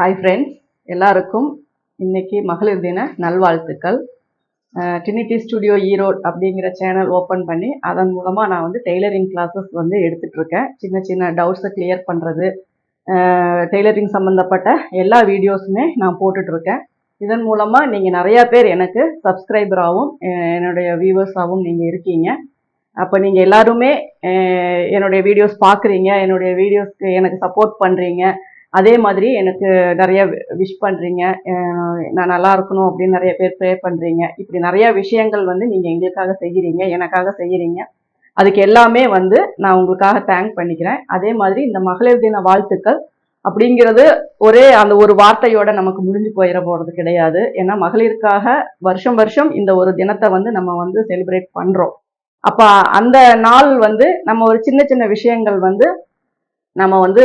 Hi friends எல்லாருக்கும் இன்னைக்கு மகளிர் தின நல்வாழ்த்துக்கள். ட்ரினிட்டி ஸ்டுடியோ ஈரோடு அப்படிங்கிற சேனல் ஓப்பன் பண்ணி அதன் மூலமாக நான் வந்து டெய்லரிங் கிளாஸஸ் வந்து எடுத்துகிட்ருக்கேன் சின்ன சின்ன டவுட்ஸை கிளியர் பண்ணுறது டெய்லரிங் சம்மந்தப்பட்ட எல்லா வீடியோஸுமே நான் போட்டுட்ருக்கேன் இதன் மூலமாக நீங்கள் நிறையா பேர் எனக்கு சப்ஸ்கிரைபராகவும் என்னுடைய வியூவர்ஸாகவும் நீங்கள் இருக்கீங்க. அப்போ நீங்கள் எல்லாருமே என்னுடைய வீடியோஸ் பார்க்குறீங்க என்னுடைய வீடியோஸ்க்கு எனக்கு சப்போர்ட் பண்ணுறீங்க அதே மாதிரி எனக்கு நிறைய விஷ் பண்ணுறீங்க நான் நல்லா இருக்கணும் அப்படின்னு நிறைய பேர் ப்ரே பண்ணுறீங்க இப்படி நிறைய விஷயங்கள் வந்து நீங்கள் எங்களுக்காக செய்கிறீங்க எனக்காக செய்கிறீங்க அதுக்கு எல்லாமே வந்து நான் உங்களுக்காக தேங்க் பண்ணிக்கிறேன். அதே மாதிரி இந்த மகளிர் தின வாழ்த்துக்கள் அப்படிங்கிறது ஒரே அந்த ஒரு வார்த்தையோட நமக்கு முடிஞ்சு போயிட போகிறது கிடையாது. ஏன்னா மகளிருக்காக வருஷம் வருஷம் இந்த ஒரு தினத்தை வந்து நம்ம வந்து செலிப்ரேட் பண்ணுறோம் அப்போ அந்த நாள் வந்து நம்ம ஒரு சின்ன சின்ன விஷயங்கள் வந்து நம்ம வந்து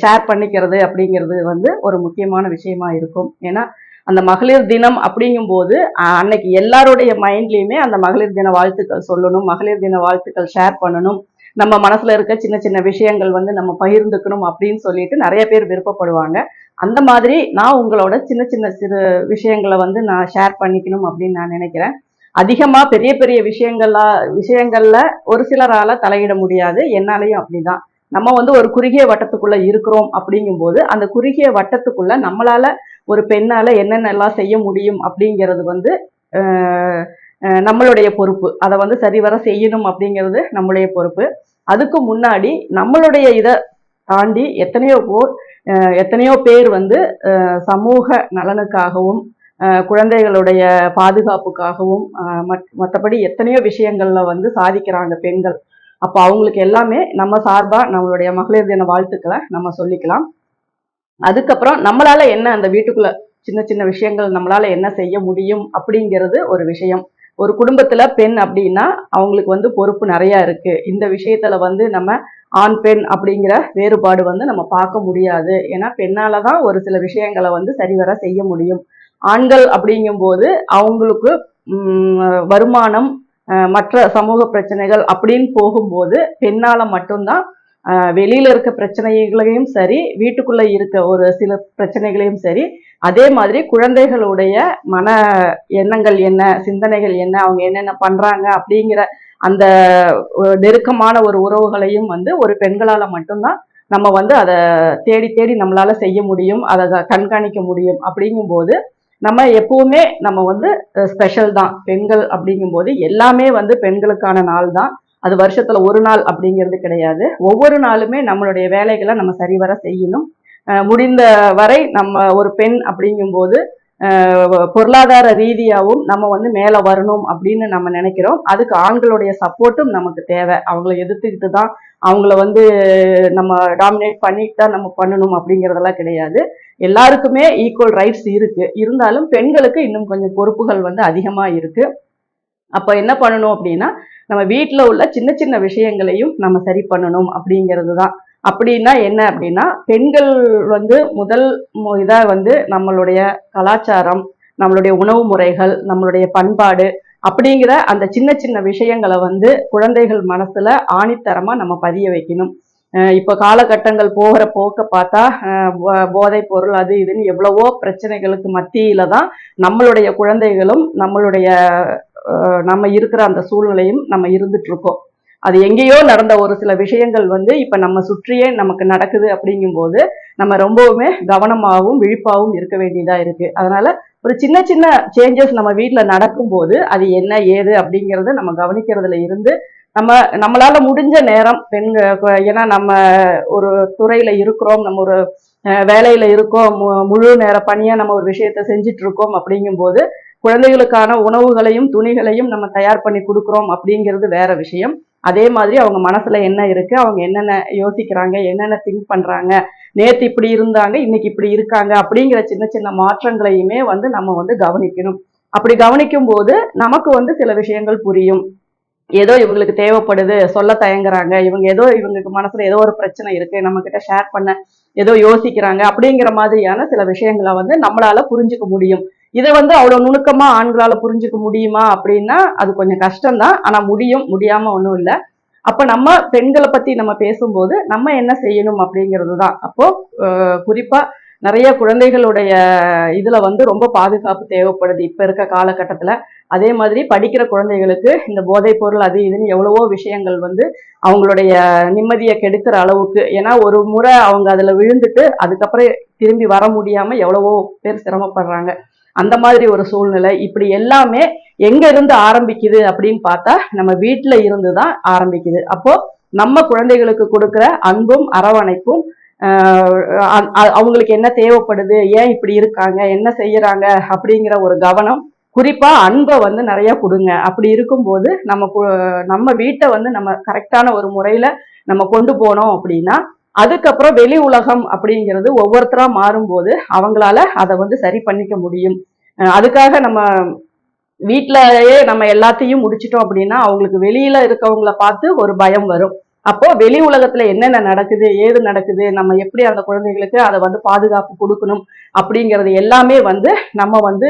ஷேர் பண்ணிக்கிறது அப்படிங்கிறது வந்து ஒரு முக்கியமான விஷயமா இருக்கும். ஏன்னா அந்த மகளிர் தினம் அப்படிங்கும்போது அன்னைக்கு எல்லாருடைய மைண்ட்லேயுமே அந்த மகளிர் தின வாழ்த்துக்கள் சொல்லணும் மகளிர் தின வாழ்த்துக்கள் ஷேர் பண்ணணும். நம்ம மனசில் இருக்க சின்ன சின்ன விஷயங்கள் வந்து நம்ம பகிர்ந்துக்கணும் அப்படின்னு சொல்லிட்டு நிறைய பேர் விருப்பப்படுவாங்க. அந்த மாதிரி நான் உங்களோட சின்ன சின்ன சிறு விஷயங்களை வந்து நான் ஷேர் பண்ணிக்கணும் அப்படின்னு நான் நினைக்கிறேன். அதிகமாக பெரிய பெரிய விஷயங்களா விஷயங்களில் ஒரு சிலரால் தலையிட முடியாது. என்னாலையும் அப்படிதான். நம்ம வந்து ஒரு குறுகிய வட்டத்துக்குள்ள இருக்கிறோம் அப்படிங்கும்போது அந்த குறுகிய வட்டத்துக்குள்ள நம்மளால ஒரு பெண்ணால என்னென்னலாம் செய்ய முடியும் அப்படிங்கிறது வந்து நம்மளுடைய பொறுப்பு. அதை வந்து சரிவர செய்யணும் அப்படிங்கிறது நம்மளுடைய பொறுப்பு. அதுக்கு முன்னாடி நம்மளுடைய இதை தாண்டி எத்தனையோ போர் எத்தனையோ பேர் வந்து சமூக நலனுக்காகவும் குழந்தைகளுடைய பாதுகாப்புக்காகவும் மற்றபடி எத்தனையோ விஷயங்கள்ல வந்து சாதிக்கிறாங்க பெண்கள். அப்போ அவங்களுக்கு எல்லாமே நம்ம சார்பாக நம்மளுடைய மகளிர் தின வாழ்த்துக்களை நம்ம சொல்லிக்கலாம். அதுக்கப்புறம் நம்மளால என்ன அந்த வீட்டுக்குள்ள சின்ன சின்ன விஷயங்கள் நம்மளால என்ன செய்ய முடியும் அப்படிங்கிறது ஒரு விஷயம். ஒரு குடும்பத்துல பெண் அப்படின்னா அவங்களுக்கு வந்து பொறுப்பு நிறைய இருக்கு. இந்த விஷயத்துல வந்து நம்ம ஆண் பெண் அப்படிங்கிற வேறுபாடு வந்து நம்ம பார்க்க முடியாது. ஏன்னா பெண்ணால தான் ஒரு சில விஷயங்களை வந்து சரிவர செய்ய முடியும். ஆண்கள் அப்படிங்கும்போது அவங்களுக்கு வருமானம் மற்ற சமூக பிரச்சனைகள் அப்படின்னு போகும்போது பெண்ணால் மட்டும்தான் வெளியில் இருக்க பிரச்சனைகளையும் சரி வீட்டுக்குள்ளே இருக்க ஒரு சில பிரச்சனைகளையும் சரி அதே மாதிரி குழந்தைகளுடைய மன எண்ணங்கள் என்ன சிந்தனைகள் என்ன அவங்க என்னென்ன பண்ணுறாங்க அப்படிங்கிற அந்த நெருக்கமான ஒரு உறவுகளையும் வந்து ஒரு பெண்களால் மட்டும்தான் நம்ம வந்து அதை தேடி தேடி நம்மளால் செய்ய முடியும் அதை கண்காணிக்க முடியும் அப்படிங்கும்போது நம்ம எப்பவுமே நம்ம வந்து ஸ்பெஷல் தான். பெண்கள் அப்படிங்கும்போது எல்லாமே வந்து பெண்களுக்கான நாள் தான். அது வருஷத்தில் ஒரு நாள் அப்படிங்கிறது கிடையாது. ஒவ்வொரு நாளுமே நம்மளுடைய வேலைகளை நம்ம சரிவர செய்யணும். முடிந்த வரை நம்ம ஒரு பெண் அப்படிங்கும்போது பொருளாதார ரீதியாகவும் நம்ம வந்து மேலே வரணும் அப்படின்னு நம்ம நினைக்கிறோம். அதுக்கு ஆண்களுடைய சப்போர்ட்டும் நமக்கு தேவை. அவங்கள எதிர்த்துக்கிட்டு தான் அவங்கள வந்து நம்ம டாமினேட் பண்ணிட்டு தான் நம்ம பண்ணணும் அப்படிங்கிறதெல்லாம் கிடையாது. எல்லாருக்குமே ஈக்குவல் ரைட்ஸ் இருக்கு. இருந்தாலும் பெண்களுக்கு இன்னும் கொஞ்சம் பொறுப்புகள் வந்து அதிகமாக இருக்கு. அப்போ என்ன பண்ணணும் அப்படின்னா நம்ம வீட்டில் உள்ள சின்ன சின்ன விஷயங்களையும் நம்ம சரி பண்ணணும் அப்படிங்கிறது தான் அப்படின்னா என்ன அப்படின்னா பெண்கள் வந்து முதல் இதாக வந்து நம்மளுடைய கலாச்சாரம் நம்மளுடைய உணவு முறைகள் நம்மளுடைய பண்பாடு அப்படிங்கிற அந்த சின்ன சின்ன விஷயங்களை வந்து குழந்தைகள் மனசுல ஆணித்தரமா நம்ம பதிய வைக்கணும். இப்போ காலகட்டங்கள் போகிற போக்க பார்த்தா போதை பொருள் அது இதுன்னு எவ்வளவோ பிரச்சனைகளுக்கு மத்தியில தான் நம்மளுடைய குழந்தைகளும் நம்மளுடைய நம்ம இருக்கிற அந்த சூழ்நிலையும் நம்ம இருந்துட்டு இருக்கோம். அது எங்கேயோ நடந்த ஒரு சில விஷயங்கள் வந்து இப்போ நம்ம சுற்றியே நமக்கு நடக்குது அப்படிங்கும்போது நம்ம ரொம்பவுமே கவனமாகவும் விழிப்பாகவும் இருக்க வேண்டியதாக இருக்குது அதனால் ஒரு சின்ன சின்ன சேஞ்சஸ் நம்ம வீட்டில் நடக்கும்போது அது என்ன ஏது அப்படிங்கிறது நம்ம கவனிக்கிறதுல இருந்து நம்ம நம்மளால முடிஞ்ச நேரம் பெண் ஏன்னா நம்ம ஒரு துறையில இருக்கிறோம் நம்ம ஒரு வேலையில இருக்கோம் மு- முழு நேர பணியா நம்ம ஒரு விஷயத்த செஞ்சுட்டு இருக்கோம் அப்படிங்கும்போது குழந்தைகளுக்கான உணவுகளையும் துணிகளையும் நம்ம தயார் பண்ணி கொடுக்குறோம் அப்படிங்கிறது வேற விஷயம். அதே மாதிரி அவங்க மனசுல என்ன இருக்கு அவங்க என்னென்ன யோசிக்கிறாங்க என்னென்ன திங்க் பண்றாங்க நேத்து இப்படி இருந்தாங்க இன்னைக்கு இப்படி இருக்காங்க அப்படிங்கிற சின்ன சின்ன மாற்றங்களையுமே வந்து நம்ம வந்து கவனிக்கணும். அப்படி கவனிக்கும் போது நமக்கு வந்து சில விஷயங்கள் புரியும். ஏதோ இவங்களுக்கு தேவைப்படுது சொல்ல தயங்குறாங்க. இவங்க ஏதோ இவங்களுக்கு மனசுல ஏதோ ஒரு பிரச்சனை இருக்கு நம்ம கிட்ட ஷேர் பண்ண ஏதோ யோசிக்கிறாங்க அப்படிங்கிற மாதிரியான சில விஷயங்களை வந்து நம்மளால புரிஞ்சுக்க முடியும். இதை வந்து அவ்வளவு நுணுக்கமா ஆண்களால புரிஞ்சுக்க முடியுமா அப்படின்னா அது கொஞ்சம் கஷ்டம்தான். ஆனா முடியும் முடியாம ஒன்றும் இல்லை. அப்ப நம்ம பெண்களை பத்தி நம்ம பேசும்போது நம்ம என்ன செய்யணும் அப்படிங்கிறது தான் அப்போ குறிப்பா நிறைய குழந்தைகளுடைய இதில் வந்து ரொம்ப பாதுகாப்பு தேவைப்படுது இப்போ இருக்க காலகட்டத்தில். அதே மாதிரி படிக்கிற குழந்தைகளுக்கு இந்த போதைப் பொருள் அது இதுன்னு எவ்வளவோ விஷயங்கள் வந்து அவங்களுடைய நிம்மதியை கெடுக்கிற அளவுக்கு. ஏன்னா ஒரு முறை அவங்க அதில் விழுந்துட்டு அதுக்கப்புறம் திரும்பி வர முடியாமல் எவ்வளவோ பேர் சிரமப்படுறாங்க. அந்த மாதிரி ஒரு சூழ்நிலை. இப்படி எல்லாமே எங்கேருந்து ஆரம்பிக்குது அப்படின்னு பார்த்தா நம்ம வீட்டில் இருந்து தான் ஆரம்பிக்குது. அப்போது நம்ம குழந்தைகளுக்கு கொடுக்குற அன்பும் அரவணைப்பும் அவங்களுக்கு என்ன தேவைப்படுது ஏன் இப்படி இருக்காங்க என்ன செய்யறாங்க அப்படிங்கிற ஒரு கவனம் குறிப்பா அன்பை வந்து நிறைய கொடுங்க. அப்படி இருக்கும்போது நம்ம கு- நம்ம வீட்டை வந்து நம்ம கரெக்டான ஒரு முறையில நம்ம கொண்டு போனோம் அப்படின்னா அதுக்கப்புறம் வெளி உலகம் அப்படிங்கிறது ஒவ்வொருத்தரா மாறும்போது அவங்களால அதை வந்து சரி பண்ணிக்க முடியும். அதுக்காக நம்ம வீட்டிலேயே நம்ம எல்லாத்தையும் முடிச்சிட்டோம் அப்படின்னா அவங்களுக்கு வெளியில இருக்கவங்கள பார்த்து ஒரு பயம் வரும். அப்போ வெளி உலகத்துல என்னென்ன நடக்குது ஏது நடக்குது நம்ம எப்படி அந்த குழந்தைகளுக்கு அதை வந்து பாதுகாப்பு கொடுக்கணும் அப்படிங்கிறது எல்லாமே வந்து நம்ம வந்து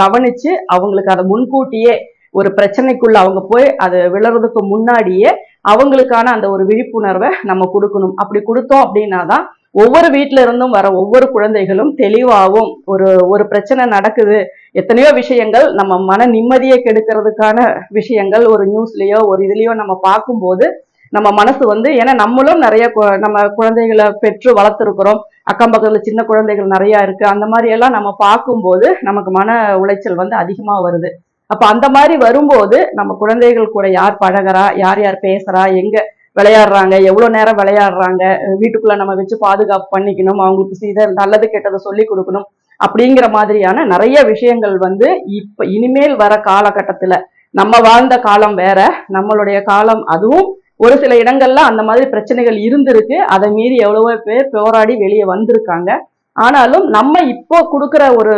கவனிச்சு அவங்களுக்கு அதை முன்கூட்டியே ஒரு பிரச்சனைக்குள்ள அவங்க போய் அது விழறதுக்கு முன்னாடியே அவங்களுக்கான அந்த ஒரு விழிப்புணர்வை நம்ம கொடுக்கணும். அப்படி கொடுத்தோம் அப்படின்னா தான் ஒவ்வொரு வீட்டில இருந்தும் வர ஒவ்வொரு குழந்தைகளும் தெளிவாகவும் ஒரு ஒரு பிரச்சனை நடக்குது. எத்தனையோ விஷயங்கள் நம்ம மன நிம்மதியை கெடுக்கிறதுக்கான விஷயங்கள் ஒரு நியூஸ்லயோ ஒரு இதுலயோ நம்ம பார்க்கும்போது நம்ம மனசு வந்து ஏன்னா நம்மளும் நிறைய கு- நம்ம குழந்தைகளை பெற்று வளர்த்துருக்குறோம். அக்கம் பக்கத்தில் சின்ன குழந்தைகள் நிறையா இருக்குது அந்த மாதிரியெல்லாம் நம்ம பார்க்கும்போது நமக்கு மன உளைச்சல் வந்து அதிகமாக வருது. அப்போ அந்த மாதிரி வரும்போது நம்ம குழந்தைகள் கூட யார் பழகுறா யார் யார் பேசுகிறா எங்கே விளையாடுறாங்க எவ்வளோ நேரம் விளையாடுறாங்க வீட்டுக்குள்ளே நம்ம வச்சு பாதுகாப்பு பண்ணிக்கணும் அவங்களுக்கு இதை நல்லது கெட்டதை சொல்லி கொடுக்கணும் அப்படிங்கிற மாதிரியான நிறைய விஷயங்கள் வந்து இப்போ இனிமேல் வர காலகட்டத்தில் நம்ம வாழ்ந்த காலம் வேற நம்மளுடைய காலம் அதுவும் ஒரு சில இடங்கள்ல அந்த மாதிரி பிரச்சனைகள் இருந்திருக்கு. அதை மீறி எவ்வளவோ பேர் போராடி வெளியே வந்திருக்காங்க. ஆனாலும் நம்ம இப்போ கொடுக்குற ஒரு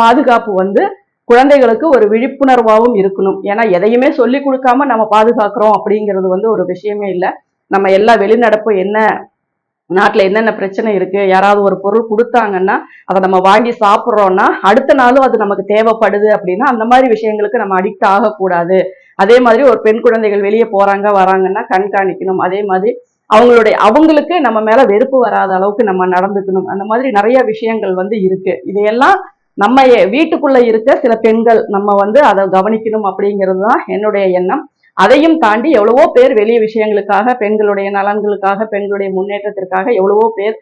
பாதுகாப்பு வந்து குழந்தைகளுக்கு ஒரு விழிப்புணர்வாகவும் இருக்கணும். ஏன்னா எதையுமே சொல்லி கொடுக்காம நம்ம பாதுகாக்கிறோம் அப்படிங்கிறது வந்து ஒரு விஷயமே இல்லை. நம்ம எல்லா வெளிநடப்பு என்ன நாட்டில் என்னென்ன பிரச்சனை இருக்குது யாராவது ஒரு பொருள் கொடுத்தாங்கன்னா அதை நம்ம வாங்கி சாப்பிட்றோன்னா அடுத்த நாளும் அது நமக்கு தேவைப்படுது அப்படின்னா அந்த மாதிரி விஷயங்களுக்கு நம்ம அடிக்ட் ஆகக்கூடாது. அதே மாதிரி ஒரு பெண் குழந்தைகள் வெளியே போறாங்க வராங்கன்னா கண்காணிக்கணும் அதே மாதிரி அவங்களுடைய அவங்களுக்கு நம்ம மேல வெறுப்பு வராத அளவுக்கு நம்ம நடந்துக்கணும். அந்த மாதிரி நிறைய விஷயங்கள் வந்து இருக்கு. இதையெல்லாம் நம்ம எ- வீட்டுக்குள்ள இருக்க சில பெண்கள் நம்ம வந்து அதை கவனிக்கணும் அப்படிங்கிறது தான் என்னுடைய எண்ணம். அதையும் தாண்டி எவ்வளவோ பேர் வெளிய விஷயங்களுக்காக பெண்களுடைய நலன்களுக்காக பெண்களுடைய முன்னேற்றத்திற்காக எவ்வளவோ பேர்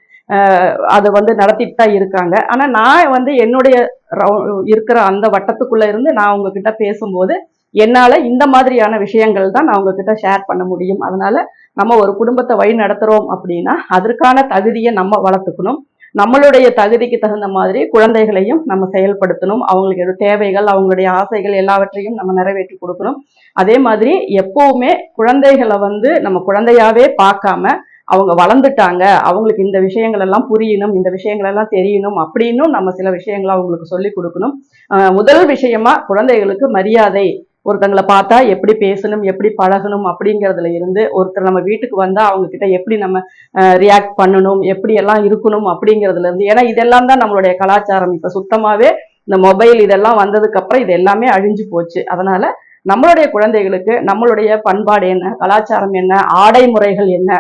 அதை வந்து நடத்திட்டு தான் இருக்காங்க. ஆனால் நான் வந்து என்னுடைய ரவு- இருக்கிற அந்த வட்டத்துக்குள்ள இருந்து நான் உங்ககிட்ட பேசும்போது என்னால் இந்த மாதிரியான விஷயங்கள் தான் நான் உங்ககிட்ட ஷேர் பண்ண முடியும். அதனால் நம்ம ஒரு குடும்பத்தை வழி நடத்துகிறோம் அப்படின்னா அதற்கான தகுதியை நம்ம வளர்த்துக்கணும். நம்மளுடைய தகுதிக்கு தகுந்த மாதிரி குழந்தைகளையும் நம்ம செயல்படுத்தணும். அவங்களுக்கு தேவைகள் அவங்களுடைய ஆசைகள் எல்லாவற்றையும் நம்ம நிறைவேற்றி கொடுக்கணும். அதே மாதிரி எப்போவுமே குழந்தைகளை வந்து நம்ம குழந்தையாவே பார்க்காம அவங்க வளர்ந்துட்டாங்க அவங்களுக்கு இந்த விஷயங்கள் எல்லாம் புரியணும் இந்த விஷயங்கள் எல்லாம் தெரியணும் அப்படின்னும் நம்ம சில விஷயங்களை அவங்களுக்கு சொல்லி கொடுக்கணும். முதல் விஷயமா குழந்தைகளுக்கு மரியாதை. ஒருத்தங்களை பார்த்தா எப்படி பேசணும் எப்படி பழகணும் அப்படிங்கிறதுல இருந்து ஒருத்தர் நம்ம வீட்டுக்கு வந்தால் அவங்கக்கிட்ட எப்படி நம்ம ரியாக்ட் பண்ணணும் எப்படி எல்லாம் இருக்கணும் அப்படிங்கிறதுல இருந்து ஏன்னா இதெல்லாம் தான் நம்மளுடைய கலாச்சாரம். இப்போ சுத்தமாகவே இந்த மொபைல் இதெல்லாம் வந்ததுக்கப்புறம் இது எல்லாமே அழிஞ்சு போச்சு. அதனால் நம்மளுடைய குழந்தைகளுக்கு நம்மளுடைய பண்பாடு என்ன கலாச்சாரம் என்ன ஆடை முறைகள் என்ன?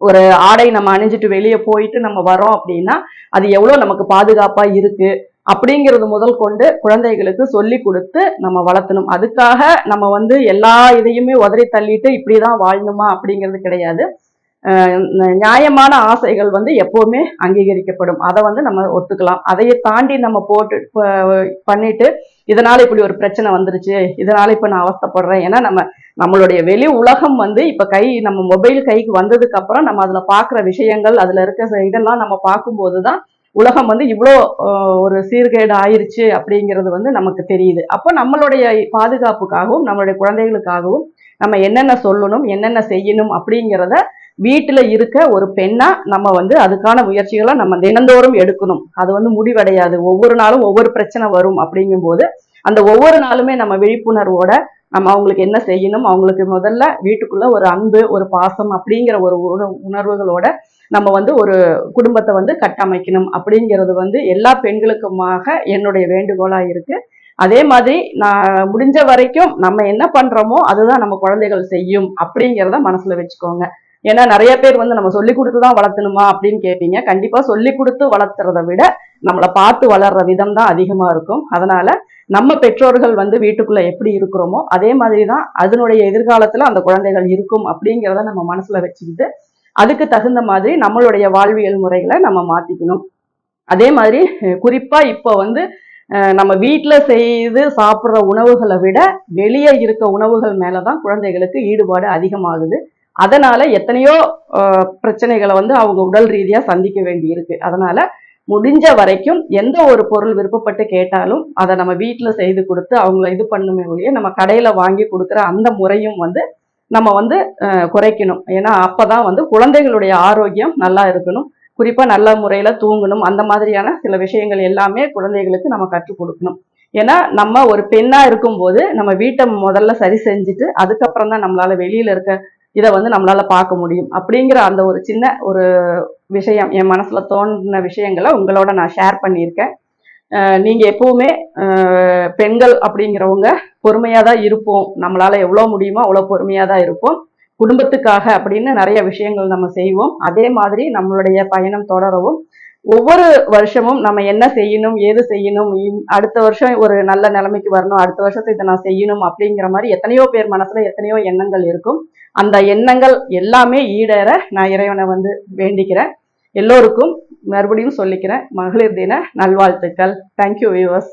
ஒரு ஆடை நம்ம அணிஞ்சிட்டு வெளியே போயிட்டு நம்ம வரோம் அப்படின்னா அது எவ்வளோ நமக்கு பாதுகாப்பாக இருக்குது அப்படிங்கிறது முதல் கொண்டு குழந்தைகளுக்கு சொல்லி கொடுத்து நம்ம வளர்த்தணும். அதுக்காக நம்ம வந்து எல்லா இதையுமே உதறி தள்ளிட்டு இப்படி தான் வாழணுமா அப்படிங்கிறது கிடையாது. நியாயமான ஆசைகள் வந்து எப்போவுமே அங்கீகரிக்கப்படும். அதை வந்து நம்ம ஒத்துக்கலாம். அதையே தாண்டி நம்ம போட்டு பண்ணிட்டு இதனால இப்படி ஒரு பிரச்சனை வந்துருச்சு இதனால இப்போ நான் அவஸ்தைப்படுறேன் ஏன்னா நம்ம நம்மளுடைய வெளி உலகம் வந்து இப்போ கை நம்ம மொபைல் கைக்கு வந்ததுக்கு அப்புறம் நம்ம அதில் பார்க்குற விஷயங்கள் அதில் இருக்க இதெல்லாம் நம்ம பார்க்கும்போது தான் உலகம் வந்து இவ்வளோ ஒரு சீர்கேடு ஆயிடுச்சு அப்படிங்கிறது வந்து நமக்கு தெரியுது. அப்போ நம்மளுடைய பாதுகாப்புக்காகவும் நம்மளுடைய குழந்தைகளுக்காகவும் நம்ம என்னென்ன சொல்லணும் என்னென்ன செய்யணும் அப்படிங்கிறத வீட்டில் இருக்க ஒரு பெண்ணாக நம்ம வந்து அதுக்கான முயற்சிகளை நம்ம தினந்தோறும் எடுக்கணும். அது வந்து முடிவடையாது. ஒவ்வொரு நாளும் ஒவ்வொரு பிரச்சனை வரும் அப்படிங்கும்போது அந்த ஒவ்வொரு நாளுமே நம்ம விழிப்புணர்வோட நம்ம அவங்களுக்கு என்ன செய்யணும் அவங்களுக்கு முதல்ல வீட்டுக்குள்ள ஒரு அன்பு ஒரு பாசம் அப்படிங்கிற ஒரு உணர்வுகளோட நம்ம வந்து ஒரு குடும்பத்தை வந்து கட்டமைக்கணும் அப்படிங்கிறது வந்து எல்லா பெண்களுக்குமாக என்னுடைய வேண்டுகோளாக இருக்கு. அதே மாதிரி நான் முடிஞ்ச வரைக்கும் நம்ம என்ன பண்றோமோ அதுதான் நம்ம குழந்தைகள் செய்யும் அப்படிங்கிறத மனசுல வச்சுக்கோங்க. ஏன்னா நிறைய பேர் வந்து நம்ம சொல்லி கொடுத்து தான் வளர்த்தணுமா அப்படின்னு கேட்பீங்க கண்டிப்பா சொல்லி கொடுத்து வளர்த்துறத விட நம்மளை பார்த்து வளர்ற விதம் தான் அதிகமா இருக்கும். அதனால நம்ம பெற்றோர்கள் வந்து வீட்டுக்குள்ள எப்படி இருக்கிறோமோ அதே மாதிரி தான் அதனுடைய எதிர்காலத்துல அந்த குழந்தைகள் இருக்கும் அப்படிங்கிறத நம்ம மனசுல வச்சுக்கிட்டு அதுக்கு தகுந்த மாதிரி நம்மளுடைய வாழ்வியல் முறைகளை நம்ம மாத்திக்கணும். அதே மாதிரி குறிப்பாக குறிப்பா இப்போ வந்து நம்ம வீட்டில் செய்து சாப்பிட்ற உணவுகளை விட வெளியே இருக்க உணவுகள் மேலே தான் குழந்தைகளுக்கு ஈடுபாடு அதிகமாகுது. அதனால எத்தனையோ பிரச்சனைகளை வந்து அவங்க உடல் ரீதியாக சந்திக்க வேண்டி இருக்கு அதனால முடிஞ்ச வரைக்கும் எந்த ஒரு பொருள் விருப்பப்பட்டு கேட்டாலும் அதை நம்ம வீட்டில் செய்து கொடுத்து அவங்கள இது பண்ணுமே ஒழிய நம்ம கடையில் வாங்கி கொடுக்குற அந்த முறையும் வந்து நம்ம வந்து குறைக்கணும். ஏன்னா அப்போ தான் வந்து குழந்தைகளுடைய ஆரோக்கியம் நல்லா இருக்கணும். குறிப்பாக நல்ல முறையில் தூங்கணும். அந்த மாதிரியான சில விஷயங்கள் எல்லாமே குழந்தைகளுக்கு நம்ம கற்றுக் கொடுக்கணும். ஏன்னா நம்ம ஒரு பெண்ணாக இருக்கும்போது நம்ம வீட்டை முதல்ல சரி செஞ்சுட்டு அதுக்கப்புறம் தான் நம்மளால் வெளியில் இருக்க இதை வந்து நம்மளால் பார்க்க முடியும். அப்படிங்கிற அந்த ஒரு சின்ன ஒரு விஷயம் என் மனசில் தோன்றின விஷயங்களை உங்களோட நான் ஷேர் பண்ணியிருக்கேன். நீங்கள் எப்போவுமே பெண்கள் அப்படிங்கிறவங்க பொறுமையாக தான் இருப்போம். நம்மளால் எவ்வளோ முடியுமோ அவ்வளோ பொறுமையாக தான் இருப்போம். குடும்பத்துக்காக அப்படின்னு நிறைய விஷயங்கள் நம்ம செய்வோம். அதே மாதிரி நம்மளுடைய பயணம் தொடரவும். ஒவ்வொரு வருஷமும் நம்ம என்ன செய்யணும் ஏது செய்யணும் அடுத்த வருஷம் ஒரு நல்ல நிலைமைக்கு வரணும் அடுத்த வருஷத்தை இதை நான் செய்யணும் அப்படிங்கிற மாதிரி எத்தனையோ பேர் மனசில் எத்தனையோ எண்ணங்கள் இருக்கும். அந்த எண்ணங்கள் எல்லாமே ஈடேற நான் இறைவனை வந்து வேண்டிக்கிறேன். எல்லோருக்கும் மறுபடியும் சொல்லிக்கிறேன் மகளிர் தின நல்வாழ்த்துக்கள். Thank you viewers